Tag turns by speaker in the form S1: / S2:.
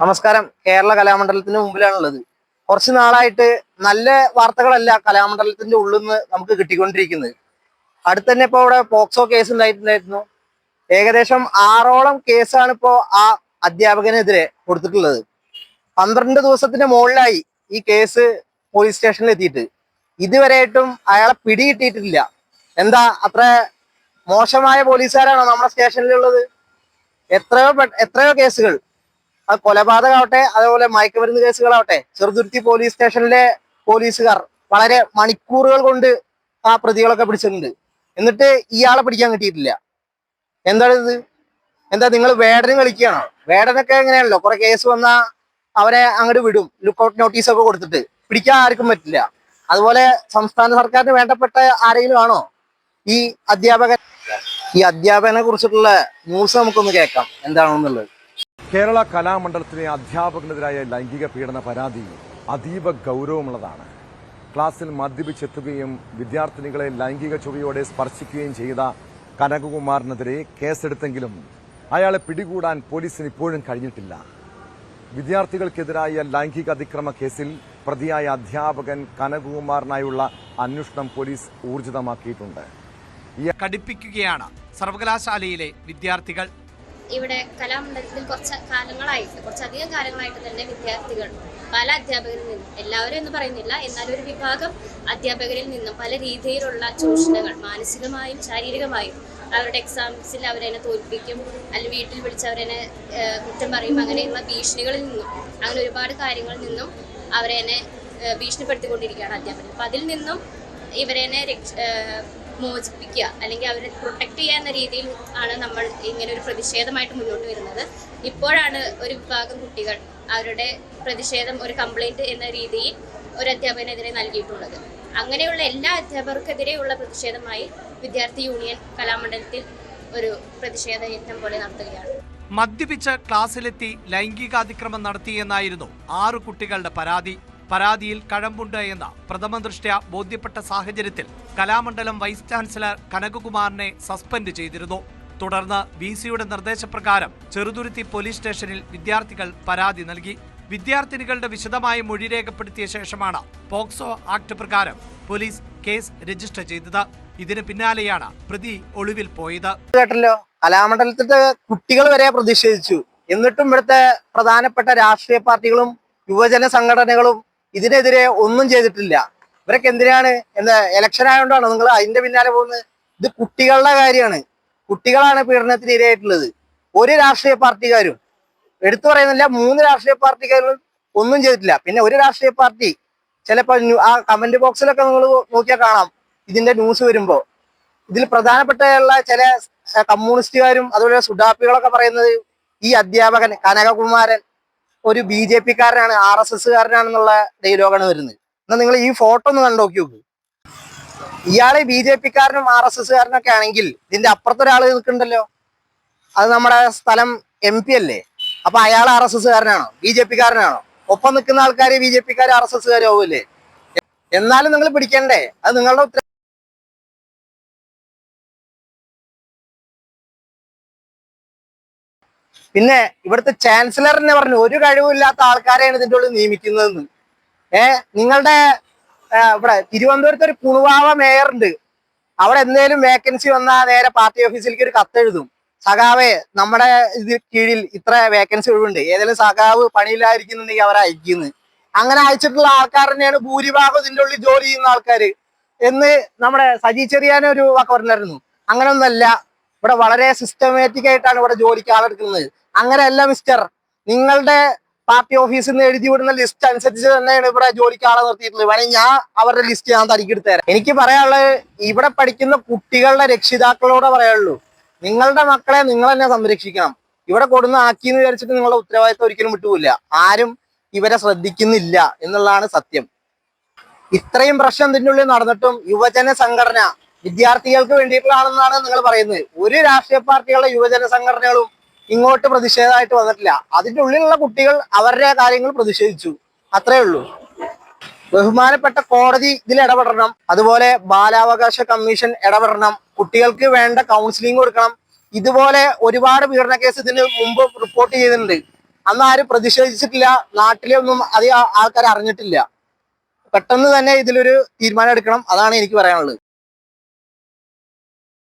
S1: നമസ്കാരം. കേരള കലാമണ്ഡലത്തിന് മുമ്പിലാണുള്ളത്. കുറച്ച് നാളായിട്ട് നല്ല വാർത്തകളല്ല കലാമണ്ഡലത്തിന്റെ ഉള്ളിൽ നിന്ന് നമുക്ക് കിട്ടിക്കൊണ്ടിരിക്കുന്നത്. അടുത്ത് തന്നെ ഇപ്പൊ ഇവിടെ പോക്സോ കേസ് ഉണ്ടായിട്ടുണ്ടായിരുന്നു. ഏകദേശം ആറോളം കേസാണ് ഇപ്പോ ആ അധ്യാപകനെതിരെ കൊടുത്തിട്ടുള്ളത്. പന്ത്രണ്ട് ദിവസത്തിന്റെ മുകളിലായി ഈ കേസ് പോലീസ് സ്റ്റേഷനിൽ എത്തിയിട്ട്. ഇതുവരെയായിട്ടും അയാളെ പിടികിട്ടിയിട്ടില്ല. എന്താ അത്ര മോശമായ പോലീസുകാരാണോ നമ്മുടെ സ്റ്റേഷനിലുള്ളത് എത്രയോ എത്രയോ കേസുകൾ അത് കൊലപാതകമാവട്ടെ അതേപോലെ മയക്കുമരുന്ന് കേസുകളാവട്ടെ ചെറുതുരുത്തി പോലീസ് സ്റ്റേഷനിലെ പോലീസുകാർ വളരെ മണിക്കൂറുകൾ കൊണ്ട് ആ പ്രതികളൊക്കെ പിടിച്ചിട്ടുണ്ട്. എന്നിട്ട് ഇയാളെ പിടിക്കാൻ കിട്ടിയിട്ടില്ല. എന്താണ് ഇത്? എന്താ നിങ്ങൾ വേടന് കളിക്കുകയാണോ? വേടനൊക്കെ എങ്ങനെയാണല്ലോ? കുറെ കേസ് വന്നാൽ അവരെ അങ്ങോട്ട് വിടും. ലുക്കൗട്ട് നോട്ടീസ് ഒക്കെ കൊടുത്തിട്ട്. പിടിക്കാൻ ആർക്കും പറ്റില്ല. അതുപോലെ സംസ്ഥാന സർക്കാരിന് വേണ്ടപ്പെട്ട ആരെങ്കിലും ആണോ? ഈ അധ്യാപകൻ ഈ അധ്യാപകനെ കുറിച്ചിട്ടുള്ള ന്യൂസ് നമുക്കൊന്ന് കേൾക്കാം. എന്താണെന്നുള്ളത്.
S2: കേരള കലാമണ്ഡലത്തിലെ അധ്യാപകനെതിരായ ലൈംഗിക പീഡന പരാതി അതീവ ഗൗരവമുള്ളതാണ്. ക്ലാസ്സിൽ മദ്യപിച്ചെത്തുകയും വിദ്യാർത്ഥിനികളെ ലൈംഗിക ചുവയോടെ സ്പർശിക്കുകയും ചെയ്ത കനകകുമാറിനെതിരെ കേസെടുത്തെങ്കിലും അയാളെ പിടികൂടാൻ പോലീസിന് ഇപ്പോഴും കഴിഞ്ഞിട്ടില്ല. വിദ്യാർത്ഥികൾക്കെതിരായ ലൈംഗിക അതിക്രമ കേസിൽ പ്രതിയായ അധ്യാപകൻ കനകകുമാറിനായുള്ള അന്വേഷണം പോലീസ് ഊർജിതമാക്കിയിട്ടുണ്ട്.
S3: കടുപ്പിക്കുകയാണ് സർവകലാശാലയിലെ വിദ്യാർത്ഥികൾ.
S4: ഇവിടെ കലാമണ്ഡലത്തിൽ കുറച്ച് കാലങ്ങളായിട്ട് കുറച്ചധികം കാലങ്ങളായിട്ട് തന്നെ വിദ്യാർത്ഥികൾ പല അധ്യാപകരിൽ നിന്നും എല്ലാവരും എന്ന് പറയുന്നില്ല എന്നാൽ ഒരു വിഭാഗം അധ്യാപകരിൽ നിന്നും പല രീതിയിലുള്ള ചൂഷണങ്ങൾ മാനസികമായും ശാരീരികമായും അവരുടെ എക്സാംസിൽ അവരെന്നെ തോൽപ്പിക്കും അല്ലെങ്കിൽ വീട്ടിൽ വിളിച്ച് അവരെന്നെ കുറ്റം പറയും അങ്ങനെയുള്ള ഭീഷണികളിൽ നിന്നും അങ്ങനെ ഒരുപാട് കാര്യങ്ങളിൽ നിന്നും അവരെന്നെ ഭീഷണിപ്പെടുത്തിക്കൊണ്ടിരിക്കുകയാണ് അധ്യാപകർ. അപ്പം അതിൽ നിന്നും ഇവരെന്നെ മോചിപ്പിക്കുക അല്ലെങ്കിൽ അവരെ പ്രൊട്ടക്ട് ചെയ്യുക എന്ന രീതിയിൽ ആണ് നമ്മൾ ഇങ്ങനെ ഒരു പ്രതിഷേധമായിട്ട് മുന്നോട്ട് വരുന്നത്. ഇപ്പോഴാണ് ഒരു വിഭാഗം കുട്ടികൾ അവരുടെ പ്രതിഷേധം ഒരു കംപ്ലൈന്റ് എന്ന രീതിയിൽ ഒരു അധ്യാപകനെതിരെ നൽകിയിട്ടുള്ളത്. അങ്ങനെയുള്ള എല്ലാ അധ്യാപകർക്കെതിരെയുള്ള പ്രതിഷേധമായി വിദ്യാർത്ഥി യൂണിയൻ കലാമണ്ഡലത്തിൽ ഒരു പ്രതിഷേധ യജ്ഞം പോലെ നടത്തുകയാണ്.
S3: മദ്യപിച്ച് ക്ലാസ്സിലെത്തി ലൈംഗികാതിക്രമം നടത്തിയെന്നായിരുന്നു ആറു കുട്ടികളുടെ പരാതി. പരാതിയിൽ കഴമ്പുണ്ട് എന്ന് പ്രഥമ ദൃഷ്ട്യ ബോധ്യപ്പെട്ട സാഹചര്യത്തിൽ കലാമണ്ഡലം വൈസ് ചാൻസലർ കനകകുമാറിനെ സസ്പെൻഡ് ചെയ്തിരുന്നു. തുടർന്ന് വി സിയുടെ നിർദ്ദേശപ്രകാരം ചെറുതുരുത്തി പോലീസ് സ്റ്റേഷനിൽ വിദ്യാർത്ഥികൾ പരാതി നൽകി. വിദ്യാർത്ഥിനികളുടെ വിശദമായ മൊഴി രേഖപ്പെടുത്തിയ ശേഷമാണ് പോക്സോ ആക്ട് പ്രകാരം പോലീസ് കേസ് രജിസ്റ്റർ ചെയ്തത്. ഇതിന് പിന്നാലെയാണ് പ്രതി ഒളിവിൽ പോയത്.
S1: കേട്ടല്ലോ കലാമണ്ഡലത്തിലെ കുട്ടികൾ വരെ പ്രതിഷേധിച്ചു. എന്നിട്ടും ഇവിടുത്തെ പ്രധാനപ്പെട്ട രാഷ്ട്രീയ പാർട്ടികളും യുവജന സംഘടനകളും ഇതിനെതിരെ ഒന്നും ചെയ്തിട്ടില്ല. ഇവരൊക്കെ എന്തിനാണ്? എന്താ ഇലക്ഷൻ ആയതുകൊണ്ടാണ് നിങ്ങൾ അതിന്റെ പിന്നാലെ പോകുന്നത്? ഇത് കുട്ടികളുടെ കാര്യമാണ്. കുട്ടികളാണ് പീഡനത്തിന് ഇരയായിട്ടുള്ളത്. ഒരു രാഷ്ട്രീയ പാർട്ടിക്കാരും എടുത്തു പറയുന്നില്ല മൂന്ന് രാഷ്ട്രീയ പാർട്ടിക്കാരും ഒന്നും ചെയ്തിട്ടില്ല. പിന്നെ ഒരു രാഷ്ട്രീയ പാർട്ടി ചിലപ്പോൾ ആ കമന്റ് ബോക്സിലൊക്കെ നിങ്ങൾ നോക്കിയാൽ കാണാം. ഇതിന്റെ ന്യൂസ് വരുമ്പോൾ ഇതിൽ പ്രധാനപ്പെട്ടുള്ള ചില കമ്മ്യൂണിസ്റ്റുകാരും അതുപോലെ സുഡാപ്പികളൊക്കെ പറയുന്നത് ഈ അധ്യാപകൻ കനകകുമാരൻ ഒരു ബി ജെ പി കാരനാണ് ആർ എസ് എസ് കാരനാണെന്നുള്ള ഡയലോഗാണ് വരുന്നത്. എന്നാൽ നിങ്ങൾ ഈ ഫോട്ടോ ഒന്ന് കണ്ടു നോക്കി നോക്ക്. ഇയാളെ ബി ജെ പി കാരനും ആർ എസ് എസ് കാരനൊക്കെ ആണെങ്കിൽ ഇതിന്റെ അപ്പുറത്തൊരാൾ നിൽക്കുന്നുണ്ടല്ലോ. അത് നമ്മുടെ സ്ഥലം എം പി അല്ലേ? അപ്പൊ അയാൾ ആർ എസ് എസ് കാരനാണോ ബി ജെ പി കാരനാണോ ഒപ്പം നിൽക്കുന്ന ആൾക്കാർ ബി ജെ പി കാർ ആർ എസ് എസ്സുകാരും ആവൂല്ലേ എന്നാലും നിങ്ങൾ പിടിക്കണ്ടേ? അത് നിങ്ങളുടെ പിന്നെ ഇവിടുത്തെ ചാൻസലർ തന്നെ പറഞ്ഞു ഒരു കഴിവില്ലാത്ത ആൾക്കാരെയാണ് ഇതിന്റെ ഉള്ളിൽ നിയമിക്കുന്നതെന്ന്. ഏ നിങ്ങളുടെ ഇവിടെ തിരുവനന്തപുരത്ത് ഒരു പുണുവാവ മേയർ ഉണ്ട്. അവിടെ എന്തേലും വേക്കൻസി വന്നാൽ നേരെ പാർട്ടി ഓഫീസിലേക്ക് ഒരു കത്തെഴുതും. സഖാവേ നമ്മുടെ ഇത് കീഴിൽ ഇത്ര വേക്കൻസി ഒഴിവുണ്ട്. ഏതെങ്കിലും സഖാവ് പണിയിലായിരിക്കുന്നുണ്ടെങ്കിൽ അവരെ അയക്കുന്നു. അങ്ങനെ അയച്ചിട്ടുള്ള ആൾക്കാർ തന്നെയാണ് ഭൂരിഭാഗം ഇതിന്റെ ഉള്ളിൽ ജോലി ചെയ്യുന്ന ആൾക്കാർ എന്ന് നമ്മുടെ സജി ചെറിയാനൊരു വാക്ക് പറഞ്ഞായിരുന്നു. അങ്ങനെയൊന്നല്ല ഇവിടെ വളരെ സിസ്റ്റമാറ്റിക് ആയിട്ടാണ് ഇവിടെ ജോലിക്ക് ആളെടുക്കുന്നത്. അങ്ങനെയല്ല മിസ്റ്റർ നിങ്ങളുടെ പാർട്ടി ഓഫീസിൽ നിന്ന് എഴുതി വിടുന്ന ലിസ്റ്റ് അനുസരിച്ച് തന്നെയാണ് ഇവിടെ ജോലിക്ക് ആളെ നിർത്തിയിട്ടുള്ളത്. വേണമെങ്കിൽ ഞാൻ അവരുടെ ലിസ്റ്റ് ഞാൻ തനിക്ക് എടുത്തു തരാം. എനിക്ക് പറയാനുള്ളത് ഇവിടെ പഠിക്കുന്ന കുട്ടികളുടെ രക്ഷിതാക്കളോടെ പറയാനുള്ളൂ. നിങ്ങളുടെ മക്കളെ നിങ്ങൾ തന്നെ സംരക്ഷിക്കണം. ഇവിടെ കൊടുന്ന് ആക്കിയെന്ന് വിചാരിച്ചിട്ട് നിങ്ങളുടെ ഉത്തരവാദിത്വം ഒരിക്കലും വിട്ടുപോയില്ല ആരും ഇവരെ ശ്രദ്ധിക്കുന്നില്ല എന്നുള്ളതാണ് സത്യം. ഇത്രയും പ്രശ്നം ഇതിന്റെ ഉള്ളിൽ നടന്നിട്ടും യുവജന സംഘടന വിദ്യാർത്ഥികൾക്ക് വേണ്ടിയിട്ടുള്ളതാണെന്നാണ് നിങ്ങൾ പറയുന്നത്. ഒരു രാഷ്ട്രീയ പാർട്ടികളുടെ യുവജന സംഘടനകളും ഇങ്ങോട്ട് പ്രതിഷേധമായിട്ട് വന്നിട്ടില്ല. അതിന്റെ ഉള്ളിലുള്ള കുട്ടികൾ അവരുടെ കാര്യങ്ങൾ പ്രതിഷേധിച്ചു. അത്രേ ഉള്ളൂ. ബഹുമാനപ്പെട്ട കോടതി ഇതിൽ ഇടപെടണം. അതുപോലെ ബാലാവകാശ കമ്മീഷൻ ഇടപെടണം. കുട്ടികൾക്ക് വേണ്ട കൗൺസിലിംഗ് കൊടുക്കണം. ഇതുപോലെ ഒരുപാട് പീഡന കേസ് ഇതിന് മുമ്പ് റിപ്പോർട്ട് ചെയ്തിട്ടുണ്ട്. അന്ന് ആരും പ്രതിഷേധിച്ചിട്ടില്ല. നാട്ടിലെ ഒന്നും അധികം ആൾക്കാർ അറിഞ്ഞിട്ടില്ല. പെട്ടെന്ന് തന്നെ ഇതിലൊരു തീരുമാനം എടുക്കണം. അതാണ് എനിക്ക് പറയാനുള്ളത്.